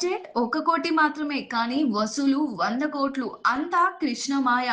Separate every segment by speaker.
Speaker 1: Budget ఒక కోటి మాత్రమే కానీ వసూలు వంద కోట్లు. అంతా కృష్ణమాయ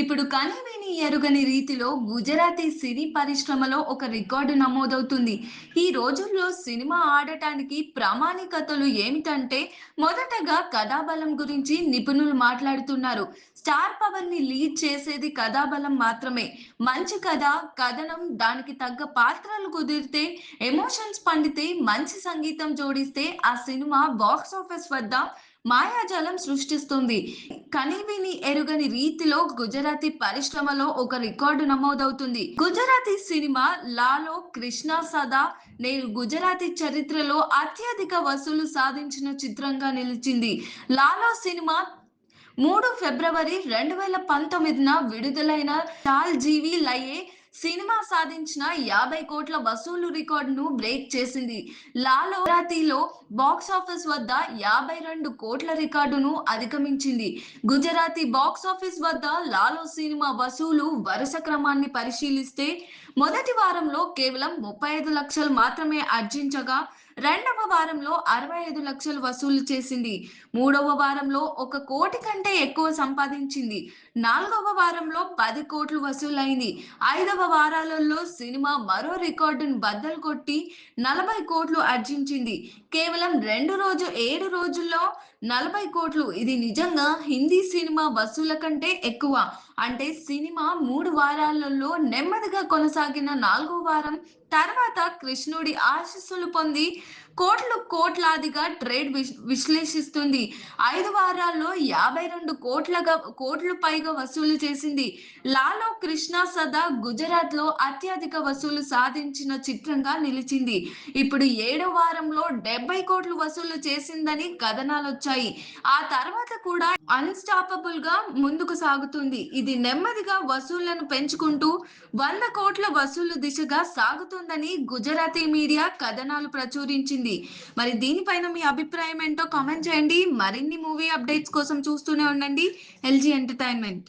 Speaker 1: ఇప్పుడు కనివిని ఎరుగని రీతిలో గుజరాతీ సినీ పరిశ్రమలో ఒక రికార్డు నమోదవుతుంది. ఈ రోజుల్లో సినిమా ఆడటానికి ప్రామాణికతలు ఏమిటంటే మొదటగా కథాబలం గురించి నిపుణులు మాట్లాడుతున్నారు. స్టార్ పవర్ని లీడ్ చేసేది కథాబలం మాత్రమే. మంచి కథ కథనం దానికి తగ్గ పాత్రలు కుదిరితే ఎమోషన్స్ పండితే మంచి సంగీతం జోడిస్తే ఆ సినిమా బాక్స్ ఆఫీస్ వద్ద మాయాజాలం సృష్టిస్తుంది. కనివిని ఎరుగని రీతిలో గుజరాతీ పరిశ్రమలో ఒక రికార్డు నమోదవుతుంది. గుజరాతీ సినిమా లాలో కృష్ణ సదా నేను గుజరాతీ చరిత్రలో అత్యధిక వసూలు సాధించిన చిత్రంగా నిలిచింది. లాలో సినిమా మూడు ఫిబ్రవరి రెండు వేల పంతొమ్మిదిన విడుదలైన టాల్ జీవి లయే సినిమా సాధించిన యాభై కోట్ల వసూలు రికార్డును బ్రేక్ చేసింది. లాలో గుజరాతీలో బాక్స్ ఆఫీస్ వద్ద యాభై రెండు కోట్ల రికార్డును అధిగమించింది. గుజరాతీ బాక్స్ ఆఫీస్ వద్ద లాలో సినిమా వసూలు వరుస క్రమాన్ని పరిశీలిస్తే మొదటి వారంలో కేవలం ముప్పై ఐదు లక్షలు మాత్రమే ఆర్జించగా రెండవ వారంలో అరవై ఐదు లక్షలు వసూలు చేసింది. మూడవ వారంలో ఒక కోటి కంటే ఎక్కువ సంపాదించింది. నాలుగవ వారంలో పది కోట్లు వసూలైంది. ఐదవ వారాలలో సినిమా మరో రికార్డును బద్దలు కొట్టి నలభై కోట్లు ఆర్జించింది కేవలం రెండు రోజు ఏడు రోజుల్లో నలభై కోట్లు. ఇది నిజంగా హిందీ సినిమా వసూల కంటే ఎక్కువ. అంటే సినిమా మూడు వారాలలో నెమ్మదిగా కొనసాగిన నాలుగో వారం తర్వాత కృష్ణుడి ఆశీస్సులు పొంది కోట్లు కోట్లాదిగా ట్రేడ్ విశ్లేషిస్తుంది. ఐదు వారాల్లో యాభై రెండు కోట్లగా కోట్లు పైగా వసూలు చేసింది. లాలో కృష్ణ సదా గుజరాత్లో అత్యధిక వసూలు సాధించిన చిత్రంగా నిలిచింది. ఇప్పుడు ఏడో వారంలో డెబ్బై కోట్లు వసూలు చేసిందని కథనాలు వచ్చాయి ఆ తర్వాత కూడా అన్స్టాపబుల్గా ముందుకు సాగుతుంది. ఇది నెమ్మదిగా వసూళ్ళను పెంచుకుంటూ వంద కోట్ల వసూలు దిశగా సాగుతుందని గుజరాతీ మీడియా కథనాలు ప్రచురించింది. మరి దీనిపైన మీ అభిప్రాయం ఏంటో కామెంట్ చేయండి. మరిన్ని మూవీ అప్డేట్స్ కోసం చూస్తూనే ఉండండి. LG entertainment.